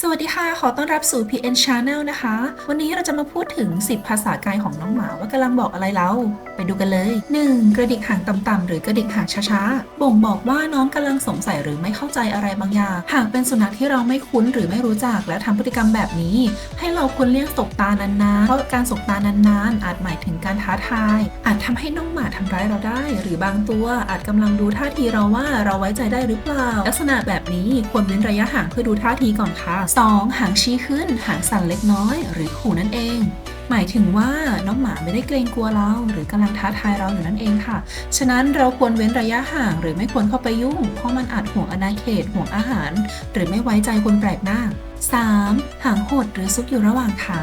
สวัสดีค่ะ ขอต้อนรับสู่ PN Channel นะคะ วันนี้เราจะมาพูดถึง 10 ภาษากายของน้องหมาว่ากำลังบอกอะไรเรา ไปดูกันเลย 1. กระดิกหางต่ำๆหรือกระดิกหางช้าๆ บ่งบอกว่าน้องกำลังสงสัยหรือไม่เข้าใจอะไรบางอย่าง หากเป็นสุนัขที่เราไม่คุ้นหรือไม่รู้จักและทำพฤติกรรมแบบนี้ ให้เราควรเลี่ยงสบตานานๆ เพราะการสบตานานๆ อาจหมายถึงการท้าทาย อาจทำให้น้องหมาทำร้ายเราได้ หรือบางตัวอาจกำลังดูท่าทีเราว่าเราไว้ใจได้หรือเปล่า ลักษณะแบบนี้ควรเว้นระยะห่างเพื่อดูท่าทีก่อนค่ะ 2. หางชี้ขึ้น หางสั่นเล็กน้อย หรือขู่นั่นเอง หมายถึงว่าน้องหมาไม่ได้เกรงกลัวเรา หรือกำลังท้าทายเราอยู่นั่นเองค่ะ ฉะนั้นเราควรเว้นระยะห่าง หรือไม่ควรเข้าไปยุ่ง เพราะมันอาจห่วงอาณาเขตห่วงอาหาร หรือไม่ไว้ใจคนแปลกหน้า 3. หางหดหรือซุกอยู่ระหว่างขา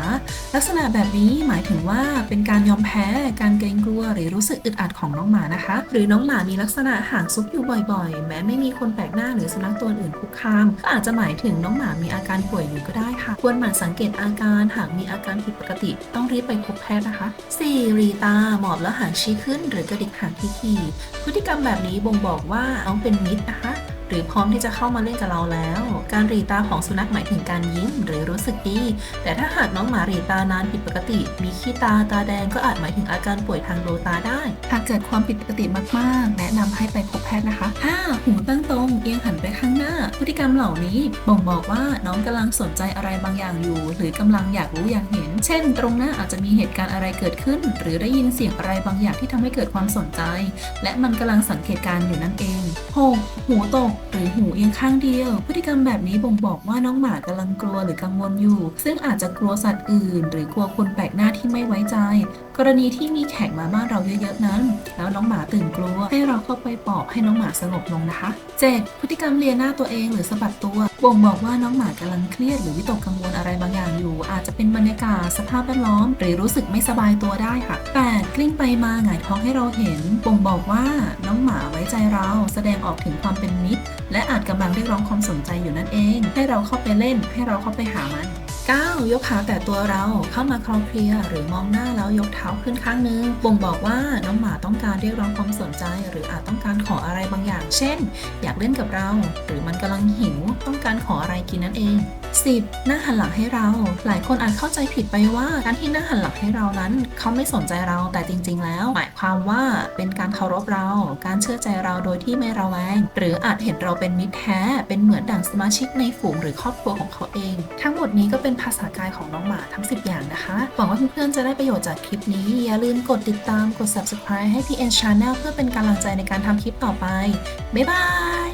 ลักษณะแบบนี้หมายถึงว่าเป็นการยอมแพ้ การเกรงกลัวหรือรู้สึกอึดอัดของน้องหมานะคะ หรือน้องหมามีลักษณะหางซุกอยู่บ่อยๆ แม้ไม่มีคนแปลกหน้าหรือสุนัขตัวอื่นคุกคามก็อาจจะหมายถึงน้องหมามีอาการป่วยอยู่ก็ได้ค่ะ ควรหมั่นสังเกตอาการหากมีอาการผิดปกติ ต้องรีบไปพบแพทย์นะคะ 4. รีตาหมอบแล้วหางชี้ขึ้น หรือกระดิกหางทีๆพฤติกรรมแบบนี้บ่งบอกว่าน้องเป็นมิตรนะคะ หรือพร้อมที่จะเข้ามาเล่นกับเราแล้ว การหรีตาของสุนัขหมายถึงการยิ้มหรือรู้สึกดี แต่ถ้าหากน้องหมาหรีตานานผิดปกติ มีขี้ตาตาแดงก็อาจหมายถึงอาการป่วยทางดวงตาได้ หากเกิดความผิดปกติมากๆ แนะนำให้ไปพบแพทย์นะคะ 5. หูตั้งตรง เอียงหันไปข้างหน้า พฤติกรรมเหล่านี้ บ่งบอกว่าน้องกำลังสนใจอะไรบางอย่างอยู่ หรือกำลังอยากรู้อยากเห็น เช่น ตรงหน้าอาจจะมีเหตุการณ์อะไรเกิดขึ้น หรือได้ยินเสียงอะไรบางอย่างที่ทำให้เกิดความสนใจ และมันกำลังสังเกตการณ์อยู่นั่นเอง 6. หูตกหรือหูเอียงข้างเดียว พฤติกรรมแบบนี้บ่งบอกว่าน้องหมากำลังกลัวหรือกังวลอยู่ ซึ่งอาจจะกลัวสัตว์อื่น หรือกลัวคนแปลกหน้าที่ไม่ไว้ใจกรณีที่มีแขกมาบ้านเราเยอะๆนั้น แล้วน้องหมาตื่นกลัว ให้เราเข้าไปปลอบให้น้องหมาสงบลงนะคะ 7. พฤติกรรมเลียหน้าตัวเองหรือสะบัดตัว บ่งบอกว่าน้องหมากำลังเครียดหรือวิตกกังวลอะไรบางอย่างอยู่ อาจจะเป็นบรรยากาศสภาพแวดล้อม หรือรู้สึกไม่สบายตัวได้ค่ะ 8. กลิ้งไปมาหงายท้องให้เราเห็น บ่งบอกว่าน้องหมาไว้ใจเราแสดงออกถึงความเป็นมิตรและอาจกำลังเรียกร้องความสนใจอยู่นั่นเอง ให้เราเข้าไปเล่น ให้เราเข้าไปหามัน 9. ยกขาแต่ตัวเราเข้ามาคลอเคลียหรือมองหน้าแล้วยกเท้าขึ้นข้างนึงบ่งบอกว่าน้องหมาต้องการเรียกร้องความสนใจ หรืออาจต้องการขออะไรบางอย่าง เช่น อยากเล่นกับเรา หรือมันกำลังหิว ต้องการขออะไรกินนั่นเอง 10. หน้าหันหลังให้เรา หลายคนอาจเข้าใจผิดไปว่า การที่หน้าหันหลังให้เรานั้น เขาไม่สนใจเราแต่จริง ๆ แล้ว หมายความว่าเป็นการเคารพเรา การเชื่อใจเราโดยที่ไม่ระแวง หรืออาจเห็นเราเป็นมิตรแท้ เป็นเหมือนดั่งสมาชิกในฝูงหรือครอบครัวของเขาเอง ทั้งหมดนี้ก็เป็นภาษากายของน้องหมาทั้ง 10 อย่างนะคะ หวังว่าเพื่อนๆจะได้ประโยชน์จากคลิปนี้ อย่าลืมกดติดตามกด subscribe ให้ PN Channel เพื่อเป็นกำลังใจในการทำคลิปต่อไป บ๊ายบาย